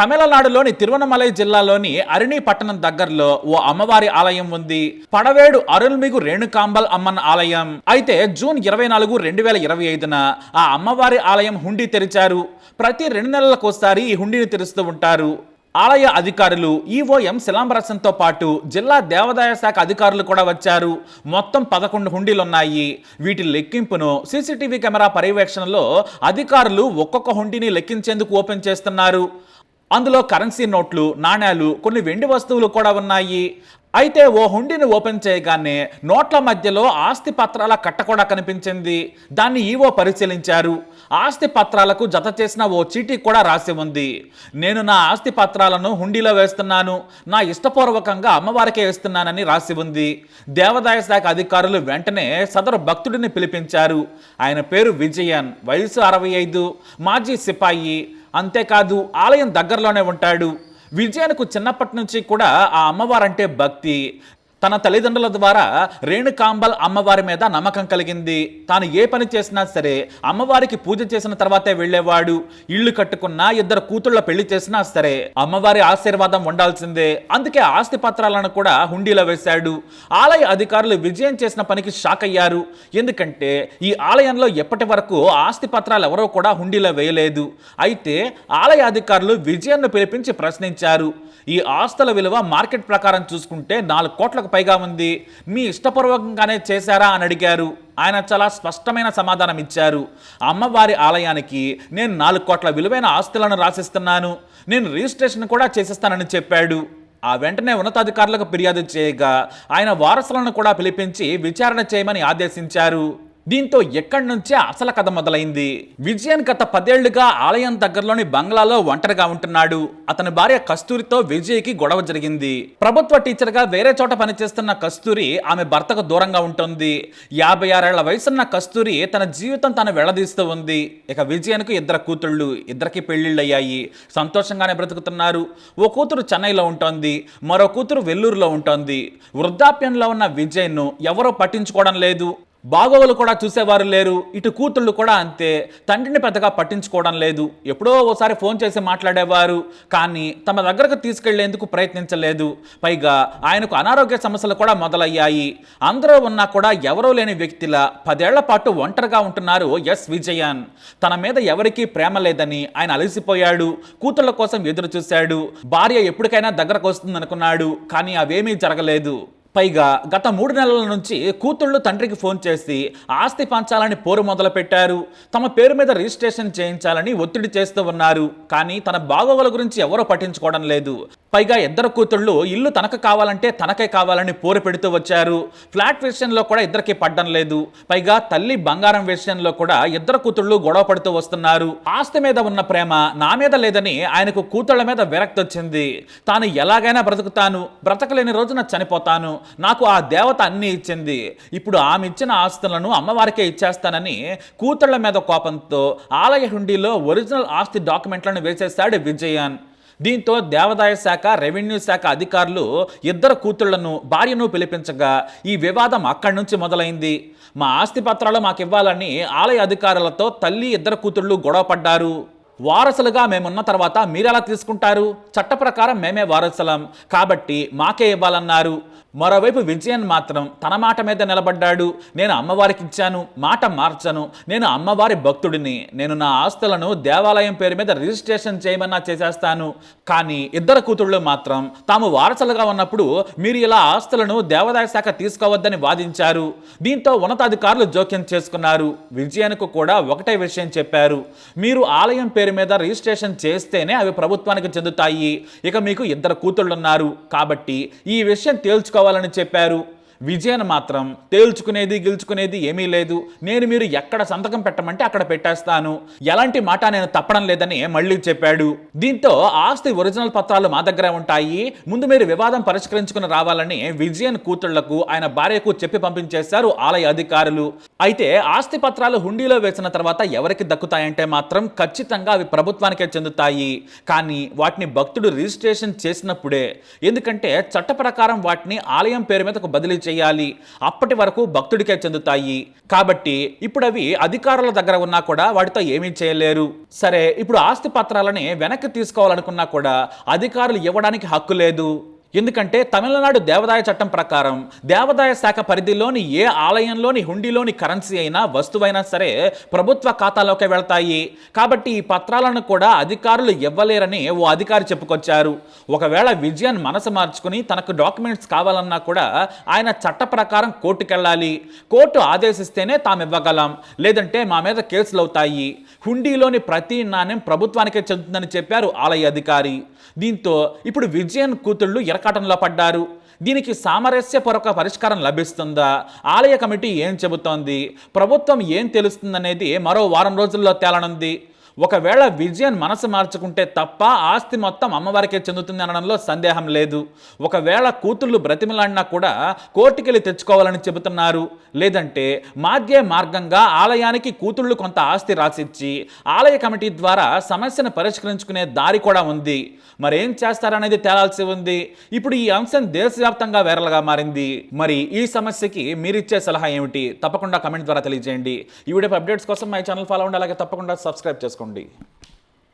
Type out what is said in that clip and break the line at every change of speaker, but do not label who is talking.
తమిళనాడులోని తిరువనమలై జిల్లాలోని అరుణి పట్టణం దగ్గరలో ఓ అమ్మవారి ఆలయం ఉంది. పడవేడు అరుల్మిగు రేణుకాంబల్ అమ్మన్ ఆలయం. అయితే జూన్ ఇరవై నాలుగు రెండు వేల ఇరవై ఐదున ఆ అమ్మవారి ఆలయం హుండీ తెరిచారు. ప్రతి రెండు నెలలకోసారి ఈ హుండీని తెరుస్తూ ఉంటారు. ఆలయ అధికారులు ఈఓఎం శిలాంబరసంతో పాటు జిల్లా దేవాదాయ శాఖ అధికారులు కూడా వచ్చారు. మొత్తం పదకొండు హుండీలున్నాయి. వీటి లెక్కింపును సీసీటీవీ కెమెరా పర్యవేక్షణలో అధికారులు ఒక్కొక్క హుండీని లెక్కించేందుకు ఓపెన్ చేస్తున్నారు. అందులో కరెన్సీ నోట్లు నాణేలు కొన్ని వెండి వస్తువులు కూడా ఉన్నాయి. అయితే ఓ హుండీని ఓపెన్ చేయగానే నోట్ల మధ్యలో ఆస్తి పత్రాల కట్ట కూడా కనిపించింది. దాన్ని ఈవో పరిశీలించారు. ఆస్తి పత్రాలకు జత చేసిన ఓ చీటీ కూడా రాసి ఉంది. నేను నా ఆస్తి పత్రాలను హుండీలో వేస్తున్నాను. నా ఇష్టపూర్వకంగా అమ్మవారికే వేస్తున్నానని రాసి ఉంది. దేవాదాయ శాఖ అధికారులు వెంటనే సదరు భక్తుడిని పిలిపించారు. ఆయన పేరు విజయన్. వయసు అరవై ఐదు. మాజీ సిపాయి. అంతేకాదు ఆలయం దగ్గరలోనే ఉంటాడు. విజయానికి చిన్నప్పటి నుంచి కూడా ఆ అమ్మవారంటే భక్తి తన తల్లిదండ్రుల ద్వారా రేణుకాంబల్ అమ్మవారి మీద నమ్మకం కలిగింది. తాను ఏ పని చేసినా సరే అమ్మవారికి పూజ చేసిన తర్వాతే వెళ్ళేవాడు. ఇల్లు కట్టుకున్నా ఇద్దరు కూతుళ్ళ పెళ్ళి చేసినా సరే అమ్మవారి ఆశీర్వాదం ఉండాల్సిందే. అందుకే ఆస్తి పత్రాలను కూడా హుండీలో వేశాడు. ఆలయ అధికారులు విజయం చేసిన పనికి షాక్ అయ్యారు. ఎందుకంటే ఈ ఆలయంలో ఎప్పటి వరకు ఆస్తి పత్రాలు ఎవరో కూడా హుండీలో వేయలేదు. అయితే ఆలయ అధికారులు విజయన్ను పిలిపించి ప్రశ్నించారు. ఈ ఆస్తుల విలువ మార్కెట్ ప్రకారం చూసుకుంటే నాలుగు కోట్లకు పైగా ఉంది. మీ ఇష్టపూర్వకంగానే చేశారా అని అడిగారు. ఆయన చాలా స్పష్టమైన సమాధానం ఇచ్చారు. అమ్మవారి ఆలయానికి నేను నాలుగు కోట్ల విలువైన ఆస్తులను రాసిస్తున్నాను. నేను రిజిస్ట్రేషన్ కూడా చేసిస్తానని చెప్పాడు. ఆ వెంటనే ఉన్నతాధికారులకు ఫిర్యాదు చేయగా ఆయన వారసులను కూడా పిలిపించి విచారణ చేయమని ఆదేశించారు. దీంతో ఎక్కడి నుంచే అసలు కథ మొదలైంది? విజయన్ గత పదేళ్ళుగా ఆలయం దగ్గరలోని బంగ్లాలో ఒంటరిగా ఉంటున్నాడు. అతని భార్య కస్తూరితో విజయ్కి గొడవ జరిగింది. ప్రభుత్వ టీచర్గా వేరే చోట పనిచేస్తున్న కస్తూరి ఆమె భర్తకు దూరంగా ఉంటుంది. యాభై ఆరేళ్ళ వయసున్న కస్తూరి తన జీవితం తను వెళ్ళదీస్తూ ఉంది. ఇక విజయన్కు ఇద్దరు కూతుళ్ళు ఇద్దరికి పెళ్ళిళ్ళయ్యాయి సంతోషంగానే బ్రతుకుతున్నారు. ఓ కూతురు చెన్నైలో ఉంటుంది. మరో కూతురు వెల్లూరులో ఉంటుంది. వృద్ధాప్యంలో ఉన్న విజయ్ను ఎవరో పట్టించుకోవడం లేదు. బాగోగులు కూడా చూసేవారు లేరు ఇటు కూతుళ్ళు కూడా అంతే. తండ్రిని పెద్దగా పట్టించుకోవడం లేదు. ఎప్పుడో ఓసారి ఫోన్ చేసి మాట్లాడేవారు కానీ తమ దగ్గరకు తీసుకెళ్ళేందుకు ప్రయత్నించలేదు. పైగా ఆయనకు అనారోగ్య సమస్యలు కూడా మొదలయ్యాయి. అందరూ ఉన్నా కూడా ఎవరూ లేని వ్యక్తిలా పదేళ్ళ పాటు ఒంటరిగా ఉంటున్నారు ఎస్ విజయన్. తన మీద ఎవరికీ ప్రేమ లేదని ఆయన అలసిపోయాడు. కూతుళ్ళ కోసం ఎదురు చూశాడు భార్య ఎప్పటికైనా దగ్గరకు వస్తుందనుకున్నాడు కానీ అవేమీ జరగలేదు. పైగా గత మూడు నెలల నుంచి కూతుళ్ళు తండ్రికి ఫోన్ చేసి ఆస్తి పంచాలని పోరు మొదలుపెట్టారు. తమ పేరు మీద రిజిస్ట్రేషన్ చేయించాలని ఒత్తిడి చేస్తూ ఉన్నారు. కానీ తన బాగోగుల గురించి ఎవరూ పట్టించుకోవడం లేదు. పైగా ఇద్దరు కూతుళ్ళు ఇల్లు తనకు కావాలంటే తనకే కావాలని పోరు పెడుతూ వచ్చారు. ఫ్లాట్ విషయంలో కూడా ఇద్దరికి పడ్డం లేదు. పైగా తల్లి బంగారం విషయంలో కూడా ఇద్దరు కూతుళ్ళు గొడవ పడుతూ వస్తున్నారు. ఆస్తి మీద ఉన్న ప్రేమ నా మీద లేదని ఆయనకు కూతుళ్ళ మీద విరక్తి వచ్చింది. తాను ఎలాగైనా బ్రతుకుతాను. బ్రతకలేని రోజున చనిపోతాను. నాకు ఆ దేవత అన్నీ ఇచ్చింది. ఇప్పుడు ఆమె ఇచ్చిన ఆస్తులను అమ్మవారికే ఇచ్చేస్తానని కూతుళ్ళ మీద కోపంతో ఆలయ హుండీలో ఒరిజినల్ ఆస్తి డాక్యుమెంట్లను వేసేశాడు విజయన్. దీంతో దేవాదాయ శాఖ రెవెన్యూ శాఖ అధికారులు ఇద్దరు కూతుళ్ళను భార్యను పిలిపించగా ఈ వివాదం అక్కడి నుంచి మొదలైంది. మా ఆస్తి పత్రాలు మాకు ఇవ్వాలని ఆలయ అధికారులతో తల్లి ఇద్దరు కూతుళ్ళు గొడవ పడ్డారు. వారసులుగా మేమున్న తర్వాత మీరెలా తీసుకుంటారు? చట్ట ప్రకారం మేమే వారసులం. కాబట్టి మాకే ఇవ్వాలన్నారు. మరోవైపు విజయన్ మాత్రం తన మాట మీద నిలబడ్డాడు. నేను అమ్మవారికి ఇచ్చాను మాట మార్చను. నేను అమ్మవారి భక్తుడిని. నేను నా ఆస్తులను దేవాలయం పేరు మీద రిజిస్ట్రేషన్ చేయమన్నా చేసేస్తాను. కానీ ఇద్దరు కూతుళ్ళు మాత్రం తాము వారసులుగా ఉన్నప్పుడు మీరు ఇలా ఆస్తులను దేవాదాయ శాఖ తీసుకోవద్దని వాదించారు. దీంతో ఉన్నతాధికారులు జోక్యం చేసుకున్నారు. విజయన్కు కూడా ఒకటే విషయం చెప్పారు. మీరు ఆలయం పేరు మీద రిజిస్ట్రేషన్ చేస్తేనే అవి ప్రభుత్వానికి చెందుతాయి. ఇక మీకు ఇద్దరు కూతుళ్ళున్నారు. కాబట్టి ఈ విషయం కావాలని చెప్పారు. విజయన్ మాత్రం తేల్చుకునేది గెలుచుకునేది ఏమీ లేదు. నేను మీరు ఎక్కడ సంతకం పెట్టమంటే అక్కడ పెట్టేస్తాను. ఎలాంటి మాట నేను తప్పడం లేదని మళ్ళీ చెప్పాడు. దీంతో ఆస్తి ఒరిజినల్ పత్రాలు మా దగ్గర ఉంటాయి. ముందు మీరు వివాదం పరిష్కరించుకుని రావాలని విజయన్ కూతుళ్ళకు ఆయన భార్యకు చెప్పి పంపించేశారు ఆలయ అధికారులు. అయితే ఆస్తి పత్రాలు హుండీలో వేసిన తర్వాత ఎవరికి దక్కుతాయంటే మాత్రం ఖచ్చితంగా అవి ప్రభుత్వానికే చెందుతాయి. కానీ వాటిని భక్తుడు రిజిస్ట్రేషన్ చేసినప్పుడే. ఎందుకంటే చట్ట ప్రకారం వాటిని ఆలయం పేరు మీదకు బదిలీ చేయాలి. అప్పటి వరకు భక్తుడికే చెందుతాయి. కాబట్టి ఇప్పుడు అవి అధికారుల దగ్గర ఉన్నా కూడా వాటితో ఏమీ చేయలేరు. సరే ఇప్పుడు ఆస్తి పత్రాలని వెనక్కి తీసుకోవాలనుకున్నా కూడా అధికారులు ఇవ్వడానికి హక్కు లేదు. ఎందుకంటే తమిళనాడు దేవాదాయ చట్టం ప్రకారం దేవాదాయ శాఖ పరిధిలోని ఏ ఆలయంలోని హుండీలోని కరెన్సీ అయినా వస్తువైనా సరే ప్రభుత్వ ఖాతాలోకి వెళ్తాయి. కాబట్టి ఈ పత్రాలను కూడా అధికారులు ఇవ్వలేరని ఓ అధికారి చెప్పుకొచ్చారు. ఒకవేళ విజయన్ మనసు మార్చుకుని తనకు డాక్యుమెంట్స్ కావాలన్నా కూడా ఆయన చట్ట ప్రకారం కోర్టుకెళ్ళాలి. కోర్టు ఆదేశిస్తేనే తాము ఇవ్వగలం లేదంటే మా మీద కేసులు అవుతాయి హుండీలోని ప్రతి నాణ్యం ప్రభుత్వానికే చెందుతుందని చెప్పారు ఆలయ అధికారి. దీంతో ఇప్పుడు విజయన్ కూతుళ్ళు ఇరకాటంలో పడ్డారు. దీనికి సామరస్యపూర్వక పరిష్కారం లభిస్తుందా? ఆలయ కమిటీ ఏం చెబుతోంది? ప్రభుత్వం ఏం తెలుస్తుందనేది మరో వారం రోజుల్లో తేలనుంది. ఒకవేళ విజయన్ మనసు మార్చుకుంటే తప్ప ఆస్తి మొత్తం అమ్మవారికే చెందుతుంది అనడంలో సందేహం లేదు. ఒకవేళ కూతుళ్ళు బ్రతిమలాడినా కూడా కోర్టుకెళ్ళి తెచ్చుకోవాలని చెబుతున్నారు. లేదంటే మాధ్య మార్గంగా ఆలయానికి కూతుళ్ళు కొంత ఆస్తి రాసిచ్చి ఆలయ కమిటీ ద్వారా సమస్యను పరిష్కరించుకునే దారి కూడా ఉంది. మరేం చేస్తారనేది తేలాల్సి ఉంది. ఇప్పుడు ఈ అంశం దేశవ్యాప్తంగా వైరల్గా మారింది. మరి ఈ సమస్యకి మీరిచ్చే సలహా ఏమిటి? తప్పకుండా కమెంట్ ద్వారా తెలియజేయండి. ఈ వీడియో అప్డేట్స్ కోసం మై ఛానల్ ఫాలో అవ్వండి. అలాగే తప్పకుండా సబ్స్క్రైబ్ చేసుకోండి. చేసుకోండి.